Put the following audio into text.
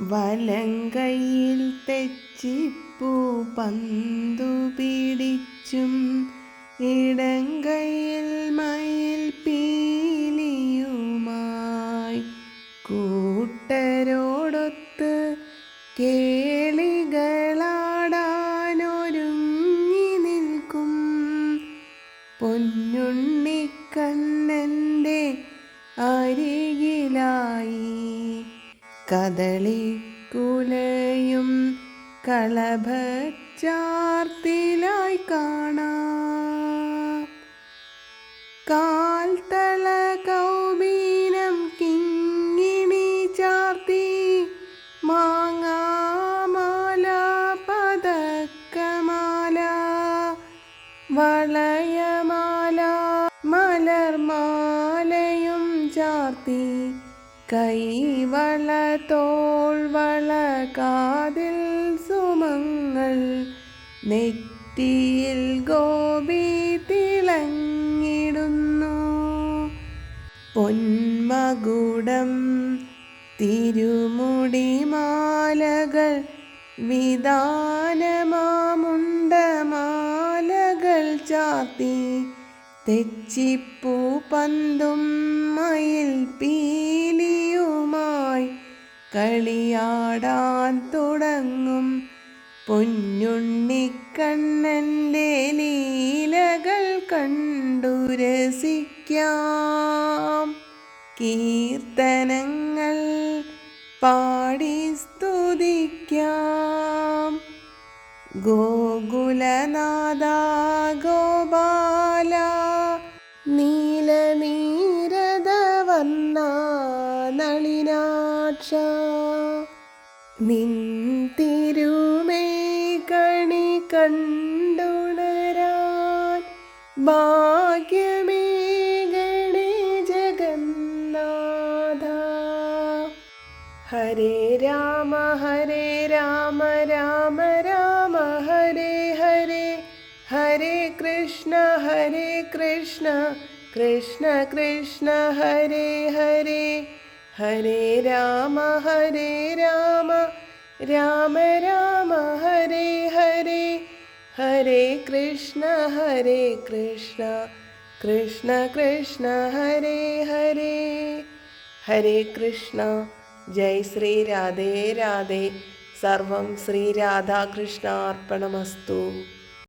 വലങ്കയിൽ തെച്ചിപ്പൂ പന്തു പിടിച്ചും ഇടങ്കയിൽ മയിൽ പീലിയുമായി കൂട്ടരോടൊത്ത് കേളികളാടാനൊരുങ്ങി നിൽക്കും. പൊന്നുണ്ണിക്കണ്ണന്റെ അരികിലായി കദളിക്കുലയും കളഭച്ചാർത്തിലായി കാണാം. കാൽത്തള കൗബീനം കിങ്ങിണി ചാർത്തി മാങ്ങാമാല പതക്കമാല വളയമാല മലർമാലയും ചാർത്തി കൈവള തോൾവള കാതിൽ സുമങ്ങൾ. നെറ്റിയിൽ ഗോപി തിളങ്ങിടുന്നു. പൊന്മകുടം തിരുമുടി മാലകൾ വിധാനമാമുണ്ടമാലകൾ ചാത്തി തെച്ചിപ്പൂ പന്തും മയിൽ പീലിയുമായി കളിയാടാൻ തുടങ്ങും. പൊന്നുണ്ണിക്കണ്ണന്റെ ലീലകൾ കണ്ടു രസിക്കാം. കീർത്തനങ്ങൾ പാടി സ്തുതിക്കാം. ഗോകുലനാഥ ഗോപാല നീലനീരദവർണ നളിനാക്ഷ നിൻ തിരുമേ കണി കണ്ടുണരാൻ ഭാഗ്യമേ ഗണേ ജഗന്നാഥ. ഹരേ രാമ ഹരേ രാമ രാമ രാമ ഹരേ ഹരേ ഹരേ കൃഷ്ണ ഹരേ കൃഷ്ണ കൃഷ്ണ കൃഷ്ണ ഹരേ ഹരേ. ഹരേ രാമ ഹരേ രാമ രാമ രാമ ഹരേ ഹരേ ഹരേ കൃഷ്ണ ഹരേ കൃഷ്ണ കൃഷ്ണ കൃഷ്ണ ഹരേ ഹരേ ഹരേ കൃഷ്ണ ജയ് ശ്രീ രാധേ രാധേ സർവം ശ്രീ രാധാകൃഷ്ണ അർപ്പണമസ്തു